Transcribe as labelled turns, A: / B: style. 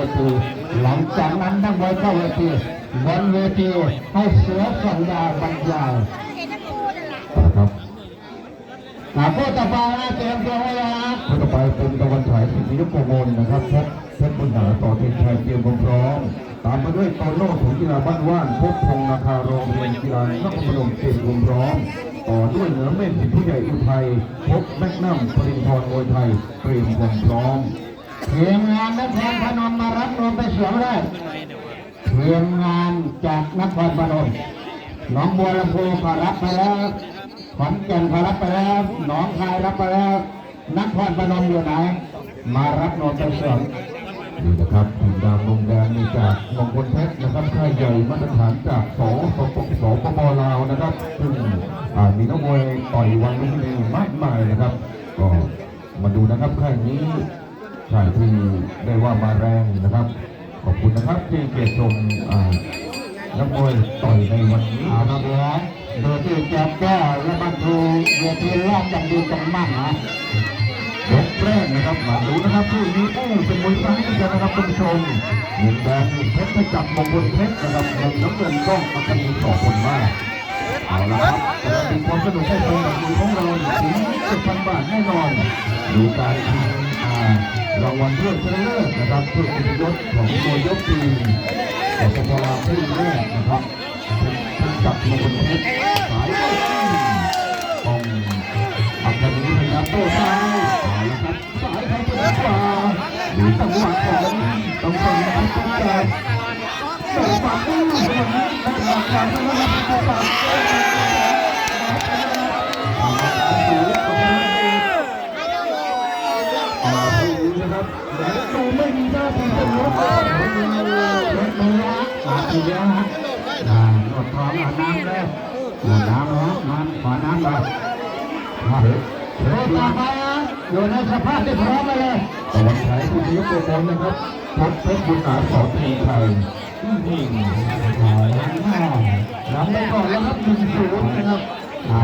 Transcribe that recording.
A: วทีหลังจากนั้นนักมวยเข้าเวทีบนเวทีให้เสือสัญญาบรรยาย
B: เห็นทั้งคู่นั่นแหละ
C: นะครับ
A: อ่าผู้ต่อไปนะเตรียมตัวไว้แล้วนะ
C: คต่อไปเป็นตะวันฉายสิทธิยุคโกมลนะครับพบเพชรบุญหนาต่อเทียนชัยเตรียมความพร้อมตามมาด้วยโตโน่ถุงกีฬาบ้านว่านพบพงนาคาโรงเรียนกีฬานครพนมเตรียมความพร้อมต่อด้วยเหนือเมฆสิทธิผู้ใหญ่อุทัยพบแมกนัมปรินทรมวยไทยเตรียมความพร้อม
A: ทีมงานนครพนมมารับรวมไปเสวมเลยทีมงานจากนครพนมหนองบัวลำพูก็รับไปแล้วขอนแก่นก็รับไปแล้วหนองคายรับไปแล้วนครพนมอยู่ไหน มารับรวมไปเสวม
C: นี่นะครับทีมดาวลงแดงนี่จากมงคลเพชรนะครับค่ายใหญ่มาตรฐานจากสสปสปปลาวนะครับซึ่งอ่ามีนักมวยต่อยวันนีมากมายนะครับ ก็มาดูนะครับค่ายนี้ ค่ายที่ได้ว่ามาแรงนะครับ ขอบคุณนะครับที่เกียรติชมนักมวยต่อยในวันนี้นะครับ
A: โดยที่แจ๊บแก้และบรรทุเวทีแรกกันดีกันมากนะ
C: ยกแรกนะครับมาดูนะครับคู่นี้โอ้เป็นมวยซ้ายกันนะครับท่านผู้ชมมุมแดงนี่เพชรไปจับมงคลเพชรนะครับมุมน้ำเงินกล้องอัคนีสองคนมากเอาละครับจะเป็นความสนุกให้ตรงกับมือของเราถึงเจ็ดพันบาทแน่นอนดูการชิงอ่า รางวัลเพื่อชนะเลิศนะครับเพื่อเป็นยศของมวยยกปีแต่ปปลาวผู้แรกนะครับเป็นจับมงคลเพชรสายต้องอัคนีพยายามโต้ซ้ายเอาละครับสายเขาเป็นขวาดูจังหวะของต้องส่งนะครับต้องใจเปิดปากอู้วันนี้ได้หลักการทั้งนั้นนะค นะครับดูไม่มีหน้าที่จะลด
A: รถมือละอาทีเดียนะอ่าหนวดทองอาน้ำเลยอาน้ำนะน้ำขอน้ำเลยมารถต่อไปนะอยู่ในสภาพที่พร้อมไปเลย
C: ตะวันฉายผู้ยกตัวบอลนะครับพบเพชรบุญหนาสอนทีไทยยิง
A: อ่าน้ำหน้านำไปก่อนแล้วครับหนึ่งศูนย์นะครับอ่า